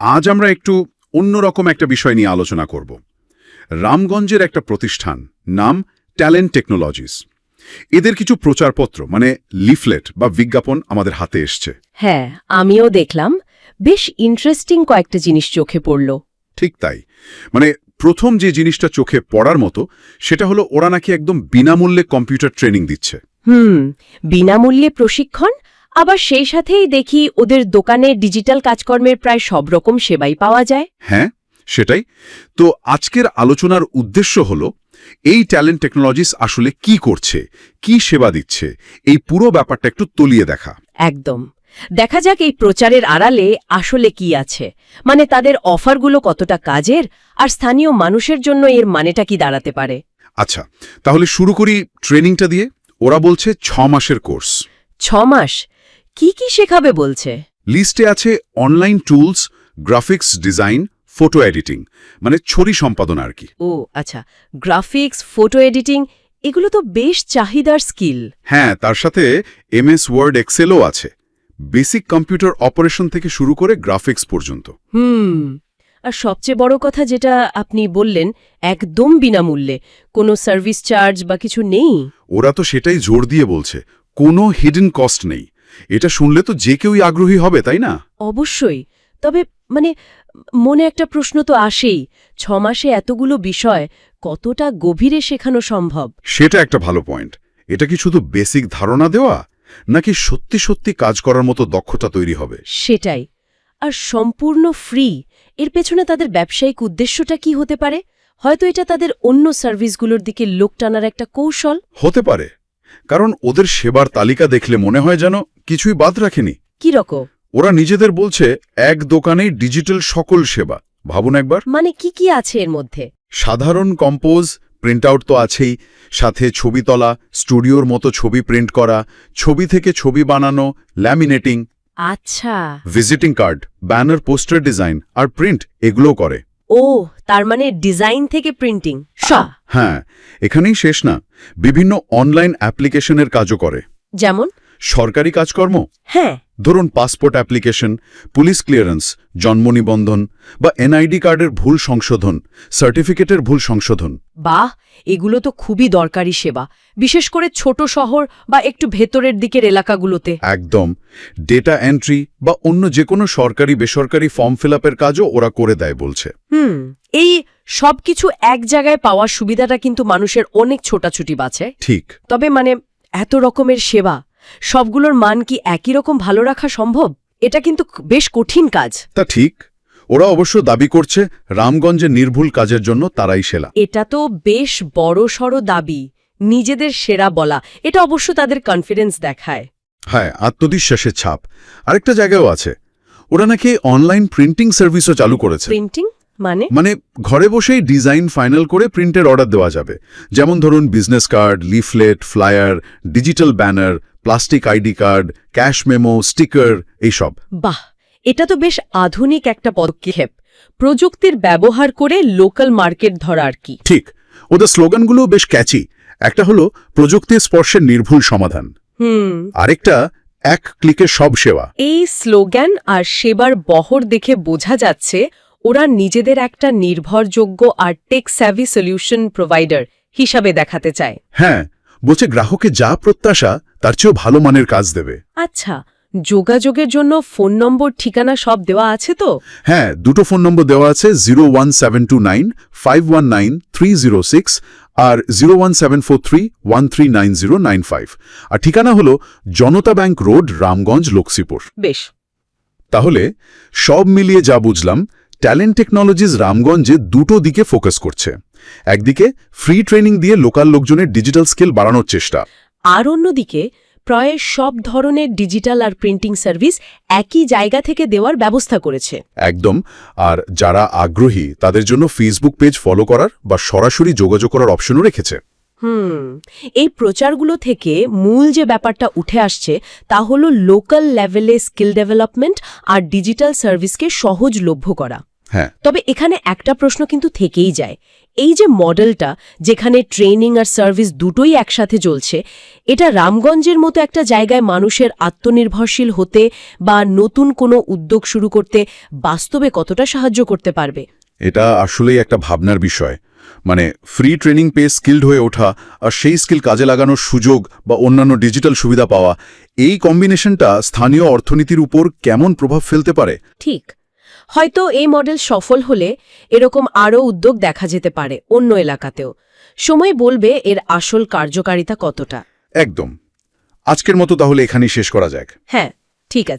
আজ আমরা একটু অন্যরকম একটা বিষয় নিয়ে আলোচনা করব। রামগঞ্জের একটা প্রতিষ্ঠান নাম ট্যালেন্ট টেকনোলজিস এদের কিছু প্রচারপত্র মানে লিফলেট বা বিজ্ঞাপন আমাদের হাতে এসছে। হ্যাঁ আমিও দেখলাম। বেশ ইন্টারেস্টিং কয়েকটা জিনিস চোখে পড়ল। ঠিক তাই। মানে প্রথম যে জিনিসটা চোখে পড়ার মতো সেটা হলো ওরা নাকি একদম বিনামূল্যে কম্পিউটার ট্রেনিং দিচ্ছে। হুম বিনামূল্যে প্রশিক্ষণ আবার সেই সাথেই দেখি ওদের দোকানে ডিজিটাল কাজকর্মের প্রায় সব রকম সেবাই পাওয়া যায়। হ্যাঁ সেটাই। তো আজকের আলোচনার উদ্দেশ্য হলো এই ট্যালেন্ট টেকনোলজিস আসলে কি করছে কি সেবা দিচ্ছে এই পুরো ব্যাপারটা একটু তলিয়ে দেখা। একদম। দেখা যাক এই প্রচারের আড়ালে আসলে কি আছে। মানে তাদের অফারগুলো কতটা কাজের আর স্থানীয় মানুষের জন্য এর মানেটা কি দাঁড়াতে পারে। আচ্ছা তাহলে শুরু করি ট্রেনিংটা দিয়ে। ওরা বলছে ছ মাসের কোর্স। ছ মাস? কি কি শেখাবে বলছে? লিস্টে আছে online tools graphics design photo editing মানে ছড়ি সম্পাদনা আর কি। ও আচ্ছা গ্রাফিক্স ফটো এডিটিং এগুলো তো বেশ চাহিদার স্কিল। হ্যাঁ তার সাথে এমএস ওয়ার্ড এক্সেলও আছে। বেসিক কম্পিউটার অপারেশন থেকে শুরু করে গ্রাফিক্স পর্যন্ত। হুম আর সবচেয়ে বড় কথা যেটা আপনি বললেন একদম বিনামূল্যে কোনো সার্ভিস চার্জ বা কিছু নেই? ওরা তো সেটাই জোর দিয়ে বলছে কোনো হিডেন কস্ট নেই। এটা শুনলে তো যে কেউই আগ্রহী হবে তাই না? অবশ্যই। তবে মানে মনে একটা প্রশ্ন তো আসেই। ছ মাসে এতগুলো বিষয় কতটা গভীরে শেখানো সম্ভব? সেটা একটা ভালো পয়েন্ট। এটা কি শুধু বেসিক ধারণা দেওয়া নাকি সত্যি সত্যি কাজ করার মতো দক্ষতা তৈরি হবে? সেটাই। আর সম্পূর্ণ ফ্রি এর পেছনে তাদের ব্যবসায়িক উদ্দেশ্যটা কি হতে পারে? হয়তো এটা তাদের অন্য সার্ভিসগুলোর দিকে লোক টানার একটা কৌশল। হতে পারে। কারণ ওদের সেবার তালিকা দেখলে মনে হয় যেন কিছুই বাদ রাখেনি। কি রকম? ওরা নিজেদের বলছে এক দোকানেই ডিজিটাল সকল সেবা। ভাবুন একবার। মানে কি কি আছে এর মধ্যে? সাধারণ কম্পোজ প্রিন্ট আউট তো আছেই সাথে ছবি তোলা স্টুডিওর মতো ছবি প্রিন্ট করা ছবি থেকে ছবি বানানো ল্যামিনেটিং আচ্ছা। Visiting card banner poster design আর প্রিন্ট এগুলো করে। ও তার মানে ডিজাইন থেকে প্রিন্টিং। হ্যাঁ এখানেই শেষ না। বিভিন্ন অনলাইন অ্যাপ্লিকেশনের কাজও করে। যেমন? সরকারি কাজকর্ম? হ্যাঁ। ধরুন পাসপোর্ট অ্যাপ্লিকেশন পুলিশ ক্লিয়ারেন্স জন্ম নিবন্ধন বা এনআইডি কার্ডের ভুল সংশোধন সার্টিফিকেটের ভুল সংশোধন। বাহ এগুলো তো খুবই দরকারি সেবা বিশেষ করে ছোট শহর বা একটু ভেতরের দিকের এলাকাগুলোতে। একদম। ডেটা এন্ট্রি বা অন্য যে কোনো সরকারি বেসরকারি ফর্ম ফিল কাজও ওরা করে দেয় বলছে। হুম এই সবকিছু এক জায়গায় পাওয়ার সুবিধাটা কিন্তু মানুষের অনেক ছোটাছুটি বাঁচে ঠিক। তবে মানে এত রকমের সেবা সবগুলোর মান কি একই রকম ভালো রাখা সম্ভব? এটা কিন্তু বেশ কঠিন কাজ। তা ঠিক। ওরা অবশ্য দাবি করছে রামগঞ্জে নির্ভুল কাজের জন্য তারাই সেলা এটা তো বেশ বড় সড় দাবি। নিজেদের সেরা বলা। এটা অবশ্য তাদের কনফিডেন্স দেখায়। হ্যাঁ আত্মবিশ্বাসের ছাপ। আরেকটা জায়গাও আছে। ওরা নাকি অনলাইন প্রিন্টিং সার্ভিসও চালু করেছে। প্রিন্টিং মানে? মানে ঘরে বসেই ডিজাইন ফাইনাল করে প্রিন্টের অর্ডার দেওয়া যাবে। যেমন ধরুন business card leaflet flyer digital banner plastic ID card cash memo sticker এইসব। বাহ এটা তো বেশ আধুনিক একটা পদক্ষেপ। প্রযুক্তির ব্যবহার করে লোকাল মার্কেট ধরা আর কি? ঠিক ওদের স্লোগানগুলো বেশ ক্যাচি। একটা হলো প্রযুক্তির স্পর্শের নির্ভুল সমাধান। হুম। আরেকটা এক ক্লিকে সব সেবা। এই স্লোগান আর সেবার বহর দেখে বোঝা যাচ্ছে ওরা নিজেদের একটা নির্ভরযোগ্য আর টেক স্যাভি সলিউশন প্রোভাইডার হিসাবে দেখাতে চায়। হ্যাঁ বলছে গ্রাহকের যা প্রত্যাশা তার চেয়েও ভালো মানের কাজ দেবে। আচ্ছা যোগাযোগের জন্য ফোন নম্বর ঠিকানা সব দেওয়া আছে তো? হ্যাঁ দুটো ফোন নম্বর দেওয়া আছে zero one seven two nine five one nine three zero six আর zero one seven four three one three nine zero nine five আর ঠিকানা হলো জনতা ব্যাংক রোড রামগঞ্জ লক্ষ্মীপুর। বেশ। তাহলে সব মিলিয়ে যা বুঝলাম ট্যালেন্ট টেকনোলজিস রামগঞ্জে দুটো দিকে ফোকাস করছে। একদিকে ফ্রি ট্রেনিং দিয়ে লোকাল লোকজনের ডিজিটাল স্কিল বাড়ানোর চেষ্টা। আর অন্যদিকে প্রায় সব ধরনের ডিজিটাল আর প্রিন্টিং সার্ভিস একই জায়গা থেকে দেওয়ার ব্যবস্থা করেছে। একদম আর যারা আগ্রহী তাদের জন্য ফেসবুক পেজ ফলো করার বা সরাসরি যোগাযোগ করার অপশনও রেখেছে। হুম এই প্রচারগুলো থেকে মূল যে ব্যাপারটা উঠে আসছে তা হলো লোকাল লেভেলে স্কিল ডেভেলপমেন্ট আর ডিজিটাল সার্ভিসকে সহজলভ্য করা। হ্যাঁ। তবে এখানে একটা প্রশ্ন কিন্তু থেকেই যায় এই যে মডেলটা যেখানে ট্রেনিং আর সার্ভিস দুটোই একসাথে চলছে এটা রামগঞ্জের মতো একটা জায়গায় মানুষের আত্মনির্ভরশীল হতে বা নতুন কোনো উদ্যোগ শুরু করতে বাস্তবে কতটা সাহায্য করতে পারবে? এটা আসলেই একটা ভাবনার বিষয়। মানে ফ্রি ট্রেনিং পেয়ে স্কিল্ড হয়ে ওঠা আর সেই স্কিল কাজে লাগানোর সুযোগ বা অন্যান্য ডিজিটাল সুবিধা পাওয়া এই কম্বিনেশনটা স্থানীয় অর্থনীতির উপর কেমন প্রভাব ফেলতে পারে? ঠিক। হয়তো এই মডেল সফল হলে এরকম আরও উদ্যোগ দেখা যেতে পারে অন্য এলাকাতেও। সময় বলবে এর আসল কার্যকারিতা কতটা। একদম। আজকের মতো তাহলে এখানেই শেষ করা যাক। হ্যাঁ ঠিক আছে।